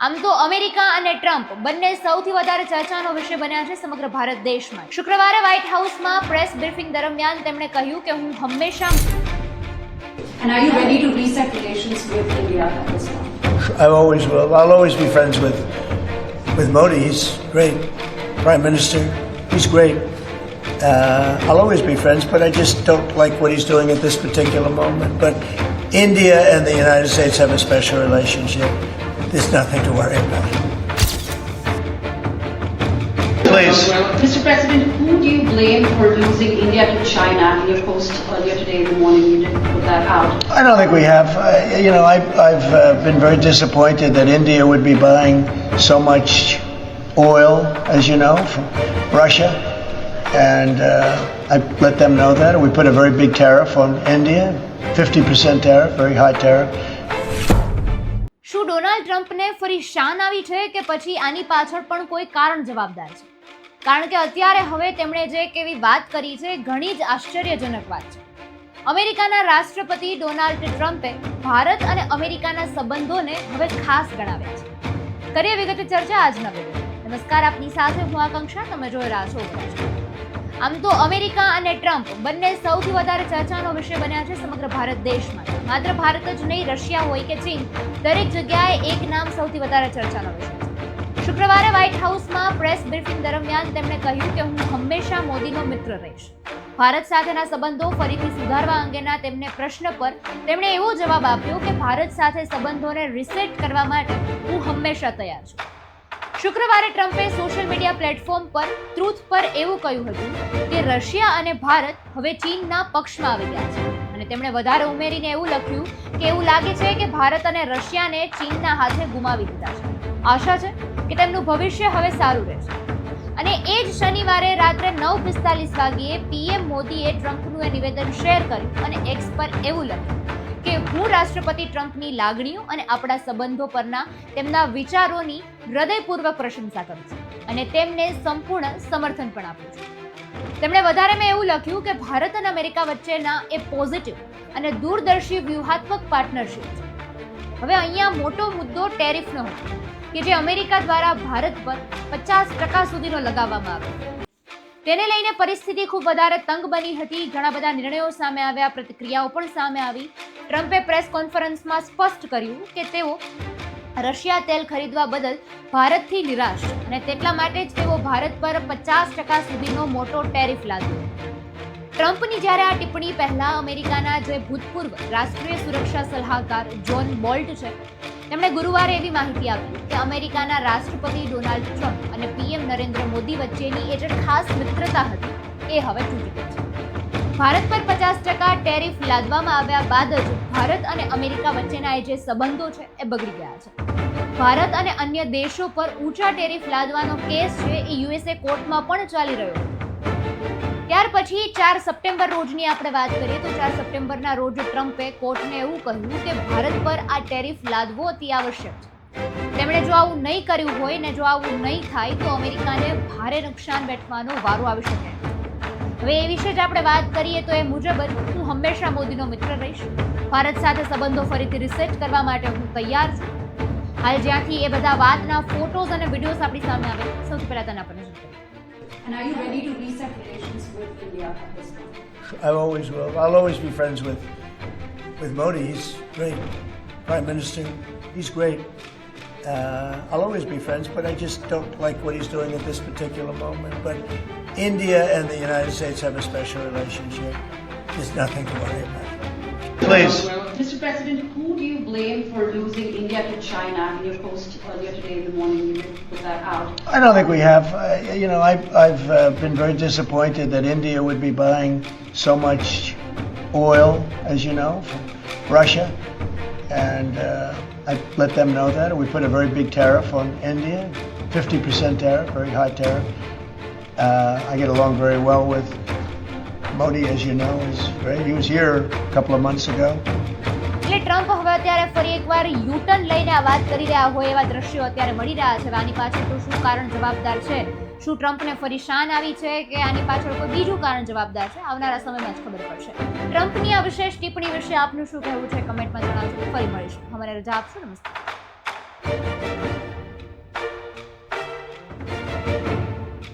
આમ તો અમેરિકા અને ટ્રમ્પ બંને સૌથી વધારે ચર્ચાનો વિષય બન્યા છે સમગ્ર ભારત દેશમાં શુક્રવારે વ્હાઇટ હાઉસમાં પ્રેસ બ્રીફિંગ દરમિયાન તેમણે કહ્યું કે હું હંમેશા And are you ready to reset relations with India at this point? I always will. I'll always be friends with with Modi. He's great, Prime Minister. He's great. Uh, I'll always be friends, but I just don't like what he's doing at this particular moment. But India and the United States have a special relationship. There's nothing to worry about. Please. Mr. President, who do you blame for losing India to China? In your post earlier today in the morning, you didn't put that out. I don't think we have. Uh, you know, I, I've uh, been very disappointed that India would be buying so much oil, as you know, from Russia. And uh, I let them know that. We put a very big tariff on India 50% tariff, very high tariff. શું Donald ટ્રમ્પને ફરી શાન આવી છે કે પછી આની પાછળ પણ કોઈ કારણ જવાબદાર છે કારણ કે અત્યારે હવે તેમણે જે કેવી વાત કરી છે ઘણી જ આશ્ચર્યજનક વાત છે અમેરિકાના રાષ્ટ્રપતિ ડોનાલ્ડ ટ્રમ્પે ભારત અને અમેરિકાના સંબંધોને હવે ખાસ ગણાવ્યા છે કરીએ વિગતે ચર્ચા આજના વીડિયો નમસ્કાર આપની સાથે હું આકાંક્ષા તમે જોઈ રહ્યા છો આમ તો અમેરિકા અને ટ્રમ્પ બંને સૌથી વધારે ચર્ચાનો વિષય બન્યા છે સમગ્ર ભારત દેશમાં. માત્ર ભારત જ નહીં, રશિયા હોય કે ચીન, દરેક જગ્યાએ એક નામ સૌથી વધારે ચર્ચાનો વિષય શુક્રવારે વ્હાઇટ હાઉસમાં પ્રેસ બ્રીફિંગ દરમિયાન તેમણે કહ્યું કે હું હંમેશા મોદીનો મિત્ર રહીશ. ભારત સાથેના સંબંધો ફરીથી સુધારવા અંગેના તેમને પ્રશ્ન પર તેમણે એવો જવાબ આપ્યો કે ભારત સાથે સંબંધોને રિસેટ કરવા માટે હું હંમેશા તૈયાર છું. શુક્રવારે ટ્રમ્પે સોશિયલ મીડિયા પ્લેટફોર્મ પર ટ્રુથ પર એવું કહ્યું હતું કે રશિયા અને ભારત હવે ચીનના પક્ષમાં આવી ગયા છે. અને તેમણે વધારે ઉમેરીને એવું લખ્યું કે એવું લાગે છે કે ભારત અને રશિયાને ચીનના હાથે ગુમાવી દીધા છે. આશા છે કે તેમનું ભવિષ્ય હવે સારું રહેશે. અને એ જ શનિવારે રાત્રે નવ પિસ્તાલીસ વાગ્યે પીએમ મોદીએ ટ્રમ્પનું એ નિવેદન શેર કર્યું અને એક્સ પર એવું લખ્યું. કે હું રાષ્ટ્રપતિ ટ્રમ્પની લાગણીઓ અને આપણા સંબંધો પરના તેમના વિચારોની હૃદયપૂર્વક પ્રશંસા કરું છું અને તેમને સંપૂર્ણ સમર્થન પણ આપું છું. તેમણે વધારે મેં એવું લખ્યું કે ભારત અને અમેરિકા વચ્ચેના એ પોઝિટિવ અને દૂરદર્શી વ્યૂહાત્મક પાર્ટનરશિપ છે. હવે અહીંયા મોટો મુદ્દો ટેરિફનો હતો, કે જે અમેરિકા દ્વારા ભારત પર પચાસ ટકા સુધીનો લગાવવામાં આવ્યો. તેને લઈને પરિસ્થિતિ ખૂબ વધારે તંગ બની હતી. ઘણા બધા નિર્ણયો સામે આવ્યા, પ્રતિક્રિયાઓ પણ સામે આવી. ટ્રમ્પે પ્રેસ કોન્ફરન્સમાં સ્પષ્ટ કર્યું કે તેઓ રશિયા તેલ ખરીદવા બદલ ભારતથી નિરાશ અને તેટલા માટે જ તેઓ ભારત પર પચાસ ટકા સુધીનો મોટો ટેરિફ લાદ્યો ટ્રમ્પની જ્યારે આ ટિપ્પણી પહેલા અમેરિકાના જે ભૂતપૂર્વ રાષ્ટ્રીય સુરક્ષા સલાહકાર જોન બોલ્ટ છે, તેમણે ગુરુવારે એવી માહિતી આપી કે અમેરિકાના રાષ્ટ્રપતિ ડોનાલ્ડ ટ્રમ્પ અને પીએમ નરેન્દ્ર મોદી વચ્ચેની એ જે ખાસ મિત્રતા હતી, એ હવે તૂટી ગઈ છે. ભારત પર પચાસ ટકા ટેરિફ લાદવામાં આવ્યા બાદ જ ભારત અને અમેરિકા વચ્ચેના જે સંબંધો છે એ બગડી ગયા છે. ભારત અને અન્ય દેશો પર ઊંચા ટેરિફ લાદવાનો કેસ છે એ યુએસએ કોર્ટમાં પણ ચાલી રહ્યો છે. ત્યાર પછી ચાર સપ્ટેમ્બર રોજની આપણે વાત કરીએ તો ચાર સપ્ટેમ્બરના રોજ ટ્રમ્પે કોર્ટને એવું કહ્યું કે ભારત પર આ ટેરિફ લાદવો અતિ આવશ્યક છે. તેમણે જો આવું નહીં કર્યું હોય ને જો આવું નહીં થાય તો અમેરિકાને ભારે નુકસાન વેઠવાનો વારો આવી શકે. હવે એ વિશે જ આપણે વાત કરીએ તો એ મુજબ જ હું હંમેશા મોદીનો મિત્ર રહીશ ભારત સાથે સંબંધો ફરીથી રિસેટ કરવા માટે હું તૈયાર છું હાલ જ્યાંથી એ બધા વાતના ફોટોઝ અને વિડીયોઝ આપણી સામે આવે સૌથી પહેલા તેના પર નજર કરીએ And are you ready to reset relations with India at this point? I always will. I'll always be friends with with Modi. He's great, Prime Minister. He's great. Uh, I'll always be friends, but I just don't like what he's doing at this particular moment. But India and the United States have a special relationship. There's nothing to worry about. Please. Mr. President, who do you blame for losing India to China? In your post earlier today in the morning, you did put that out. I don't think we have. Uh, you know, I, I've uh, been very disappointed that India would be buying so much oil, as you know, from Russia. And uh, I let them know that. We put a very big tariff on India 50% tariff, very high tariff. Uh, I get along very well with Modi, as you know. He was here a couple of months ago. અત્યારે ફરી એકવાર U turn લઈને આ વાત કરી રહ્યા હોય એવા દ્રશ્યો અત્યારે મળી રહ્યા છે. આની પાછળ તો શું કારણ જવાબદાર છે? શું ટ્રમ્પને ફરી શાન આવી છે કે આની પાછળ કોઈ બીજું કારણ જવાબદાર છે? આવનારા સમયમાં જ ખબર પડશે. ટ્રમ્પની આ વિશેષ ટિપ્પણી વિશે આપનું શું કહેવું છે? કમેન્ટમાં જણાવજો. ફરી મળીશું. અમારે રજા આપશો. નમસ્કાર.